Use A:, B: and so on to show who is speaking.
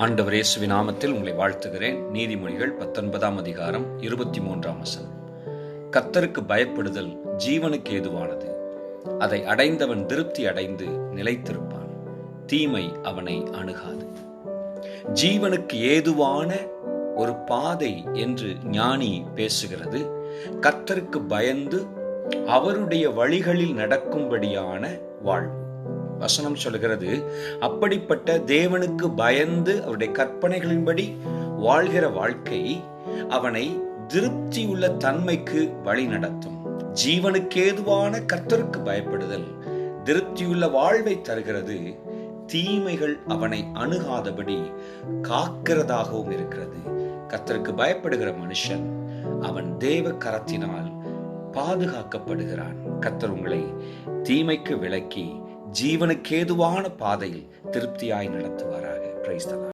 A: ஆண்டவர் இயேசுவின் நாமத்தில் உங்களை வாழ்த்துகிறேன். நீதிமொழிகள் பத்தொன்பதாம் அதிகாரம் இருபத்தி மூன்றாம் வசனம். கத்தருக்கு பயப்படுதல் ஜீவனுக்கு ஏதுவானது. அதை அடைந்தவன் திருப்தி அடைந்து நிலைத்திருப்பான். தீமை அவனை அணுகாது. ஜீவனுக்கு ஏதுவான ஒரு பாதை என்று ஞானி பேசுகிறது. கத்தருக்கு பயந்து அவருடைய வழிகளில் நடக்கும்படியான வாழ்வு. வசனம் சொல்கிறது அப்படிப்பட்ட தேவனுக்கு பயந்து அவருடைய கற்பனைகளின்படி வாழ்கிற வாழ்க்கை அவனை திருப்தியுள்ள தன்மைக்கு வழி நடத்தும். ஜீவனுக்கேதுவான கர்த்தருக்கு பயப்படுதல் திருப்தியுள்ள வாழ்வை தருகிறது. தீமைகள் அவனை அணுகாதபடி காக்கிறதாகவும் இருக்கிறது. கர்த்தருக்கு பயப்படுகிற மனுஷன் அவன் தேவ கரத்தினால் பாதுகாக்கப்படுகிறான். கர்த்தர் உங்களை தீமைக்கு விலக்கி ஜீவனுக்கேதுவான பாதையில் திருப்தியாய் நடத்துவாராக. பிரைஸ்தலா